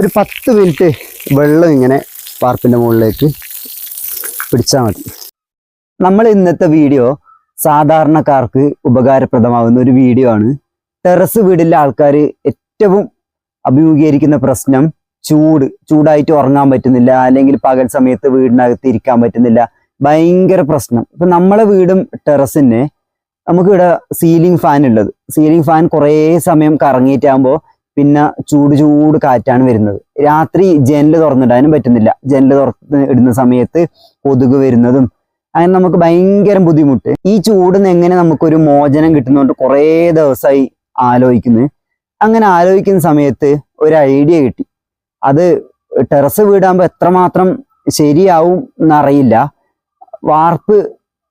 ഒരു പത്ത് മിനിറ്റ് വെള്ളം ഇങ്ങനെ വാർപ്പിന്റെ മുകളിലേക്ക് പിടിച്ചാൽ മതി. നമ്മൾ ഇന്നത്തെ വീഡിയോ സാധാരണക്കാർക്ക് ഉപകാരപ്രദമാവുന്ന ഒരു വീഡിയോ ആണ്. ടെറസ് വീടിലെ ആൾക്കാർ ഏറ്റവും അഭിമുഖീകരിക്കുന്ന പ്രശ്നം ചൂട് ചൂടായിട്ട് ഉറങ്ങാൻ പറ്റുന്നില്ല അല്ലെങ്കിൽ പകൽ സമയത്ത് വീടിനകത്ത് ഇരിക്കാൻ പറ്റുന്നില്ല ഭയങ്കര പ്രശ്നം. ഇപ്പൊ നമ്മളെ വീടും ടെറസിന് നമുക്കിവിടെ സീലിംഗ് ഫാൻ ഉള്ളത്. സീലിംഗ് ഫാൻ കുറേ സമയം കറങ്ങിയിട്ടാകുമ്പോൾ പിന്നെ ചൂട് ചൂട് കാറ്റാണ് വരുന്നത്. രാത്രി ജനൽ തുറന്നിടാനും പറ്റുന്നില്ല. ജനൽ തുറന്ന് ഇടുന്ന സമയത്ത് കൊതുക് വരുന്നതും അങ്ങനെ നമുക്ക് ഭയങ്കര ബുദ്ധിമുട്ട്. ഈ ചൂടിന്ന് എങ്ങനെ നമുക്കൊരു മോചനം കിട്ടുന്നതുകൊണ്ട് കുറേ ദിവസമായി ആലോചിക്കുന്നു. അങ്ങനെ ആലോചിക്കുന്ന സമയത്ത് ഒരു ഐഡിയ കിട്ടി. അത് ടെറസ് വീടാകുമ്പോൾ എത്രമാത്രം ശരിയാവും എന്നറിയില്ല. വാർപ്പ്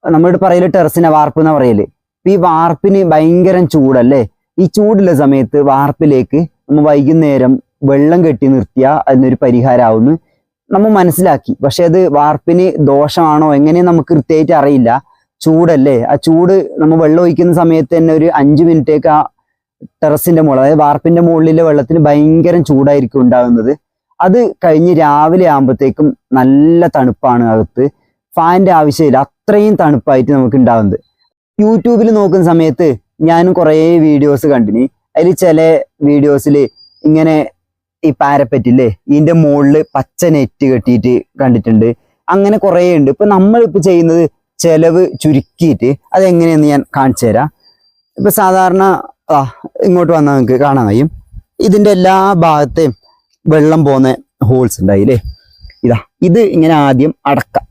നമ്മളിവിടെ പറയൽ ടെറസിനെ വാർപ്പ് എന്നാ പറയൽ. ഈ വാർപ്പിന് ഭയങ്കര ചൂടല്ലേ? ഈ ചൂടുള്ള സമയത്ത് വാർപ്പിലേക്ക് നമ്മൾ വൈകുന്നേരം വെള്ളം കെട്ടി നിർത്തിയാൽ അതിനൊരു പരിഹാരമാവുന്നു നമ്മൾ മനസ്സിലാക്കി. പക്ഷെ അത് വാർപ്പിന് ദോഷമാണോ എങ്ങനെ നമുക്ക് കൃത്യമായിട്ട് അറിയില്ല. ചൂടല്ലേ? ആ ചൂട് നമ്മൾ വെള്ളം ഒഴിക്കുന്ന സമയത്ത് തന്നെ ഒരു അഞ്ചു മിനിറ്റേക്ക് ആ ടെറസിന്റെ മുകളിൽ അതായത് വാർപ്പിന്റെ മുകളിലെ വെള്ളത്തിന് ഭയങ്കര ചൂടായിരിക്കും ഉണ്ടാകുന്നത്. അത് കഴിഞ്ഞ് രാവിലെ ആകുമ്പോഴത്തേക്കും നല്ല തണുപ്പാണ് അകത്ത്. ഫാനിന്റെ ആവശ്യമില്ല. അത്രയും തണുപ്പായിട്ട് നമുക്ക് ഉണ്ടാകുന്നത് യൂട്യൂബിൽ നോക്കുന്ന സമയത്ത് ഞാനും കുറേ വീഡിയോസ് കണ്ടിന്. അതിൽ ചില വീഡിയോസിൽ ഇങ്ങനെ ഈ പാരപ്പറ്റില്ലേ ഇതിന്റെ മുകളിൽ പച്ച നെറ്റ് കെട്ടിയിട്ട് കണ്ടിട്ടുണ്ട്. അങ്ങനെ കുറേ ഉണ്ട്. ഇപ്പം നമ്മളിപ്പോൾ ചെയ്യുന്നത് ചിലവ് ചുരുക്കിയിട്ട് അതെങ്ങനെയെന്ന് ഞാൻ കാണിച്ചു തരാം. ഇപ്പം സാധാരണ ആ ഇങ്ങോട്ട് വന്നാൽ നിങ്ങൾക്ക് കാണാൻ കഴിയും. ഇതിന്റെ എല്ലാ ഭാഗത്തെയും വെള്ളം പോകുന്ന ഹോൾസ് ഉണ്ടായില്ലേ? ഇതാ ഇത് ഇങ്ങനെ ആദ്യം അടക്കാം.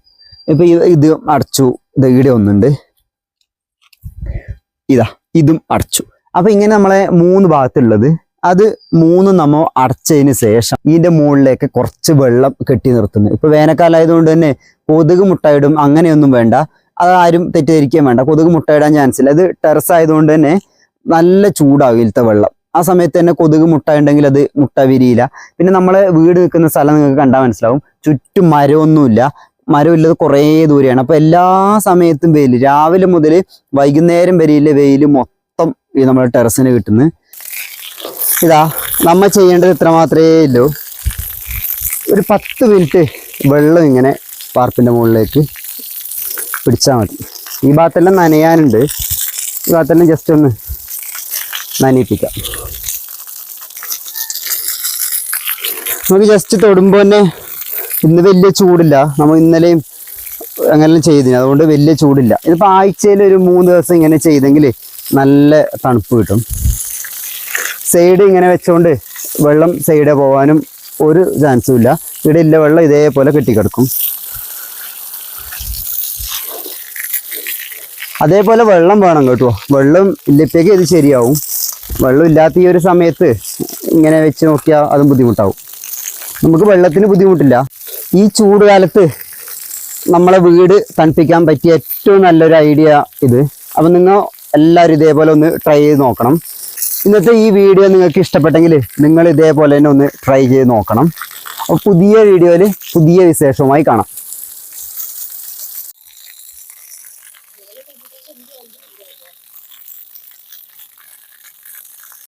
ഇപ്പം ഇത് ഇത് അടച്ചു. ഇത് ഇവിടെ ഒന്നുണ്ട്. ഇതാ ഇതും അടച്ചു. അപ്പൊ ഇങ്ങനെ നമ്മളെ മൂന്ന് ഭാഗത്തുള്ളത്. അത് മൂന്ന് നമ്മൾ അടച്ചതിന് ശേഷം ഇതിന്റെ മുകളിലേക്ക് കുറച്ച് വെള്ളം കെട്ടി നിർത്തുന്നു. ഇപ്പൊ വേനൽക്കാലമായതുകൊണ്ട് തന്നെ കൊതുക് മുട്ടയിടും അങ്ങനെയൊന്നും വേണ്ട. അത് ആരും തെറ്റിദ്ധരിക്കുകയും വേണ്ട. കൊതുക് മുട്ടയിടാൻ ചാൻസ് ഇല്ല. അത് ടെറസ് ആയതുകൊണ്ട് തന്നെ നല്ല ചൂടാകും ഇതിലത്തെ വെള്ളം. ആ സമയത്ത് തന്നെ കൊതുക് മുട്ട ഉണ്ടെങ്കിൽ അത് മുട്ട വിരിയില്ല. പിന്നെ നമ്മളെ വീട് നിൽക്കുന്ന സ്ഥലം നിങ്ങൾക്ക് കണ്ടാൽ മനസ്സിലാവും. ചുറ്റും മരമൊന്നുമില്ല. മരമില്ലത് കുറേ ദൂരെയാണ്. അപ്പോൾ എല്ലാ സമയത്തും വെയിൽ. രാവിലെ മുതൽ വൈകുന്നേരം വരെയില്ല വെയിൽ മൊത്തം ഈ നമ്മുടെ ടെറസിന് കിട്ടുന്നത് ഇതാ നമ്മൾ ചെയ്യേണ്ടത് ഇത്ര മാത്രമേ ഉള്ളൂ ഒരു പത്ത് മിനിറ്റ് വെള്ളം ഇങ്ങനെ പാർപ്പിന്റെ മുകളിലേക്ക് പിടിച്ചാൽ മതി. ഈ ഭാഗത്തെല്ലാം നനയാനുണ്ട്. ഈ ഭാഗത്തെല്ലാം ജസ്റ്റ് ഒന്ന് നനയിപ്പിക്കാം. നമുക്ക് ജസ്റ്റ് തൊടുമ്പോൾ തന്നെ ഇന്ന് വലിയ ചൂടില്ല. നമ്മൾ ഇന്നലെയും അങ്ങനെ ചെയ്തിന്. അതുകൊണ്ട് വലിയ ചൂടില്ല. ഇതിപ്പോൾ ആഴ്ചയിൽ ഒരു മൂന്ന് ദിവസം ഇങ്ങനെ ചെയ്തെങ്കിൽ നല്ല തണുപ്പ് കിട്ടും. സൈഡ് ഇങ്ങനെ വെച്ചുകൊണ്ട് വെള്ളം സൈഡ് പോകാനും ഒരു ചാൻസും ഇല്ല. ഇവിടെ ഇല്ല വെള്ളം ഇതേപോലെ കെട്ടിക്കിടക്കും. അതേപോലെ വെള്ളം വേണം കേട്ടോ. വെള്ളം ഇല്ലത്തേക്ക് ഇത് ശരിയാവും. വെള്ളം ഇല്ലാത്ത ഈ ഒരു സമയത്ത് ഇങ്ങനെ വെച്ച് നോക്കിയാൽ അതും ബുദ്ധിമുട്ടാവും. നമുക്ക് വെള്ളത്തിന് ബുദ്ധിമുട്ടില്ല. ഈ ചൂട് കാലത്ത് നമ്മളെ വീട് തണുപ്പിക്കാൻ പറ്റിയ ഏറ്റവും നല്ലൊരു ഐഡിയ ഇത്. അപ്പം നിങ്ങൾ എല്ലാവരും ഇതേപോലെ ഒന്ന് ട്രൈ ചെയ്ത് നോക്കണം. ഇന്നത്തെ ഈ വീഡിയോ നിങ്ങൾക്ക് ഇഷ്ടപ്പെട്ടെങ്കിൽ നിങ്ങൾ ഇതേപോലെ തന്നെ ഒന്ന് ട്രൈ ചെയ്ത് നോക്കണം. അപ്പോൾ പുതിയ വീഡിയോയിൽ പുതിയ വിശേഷവുമായി കാണാം.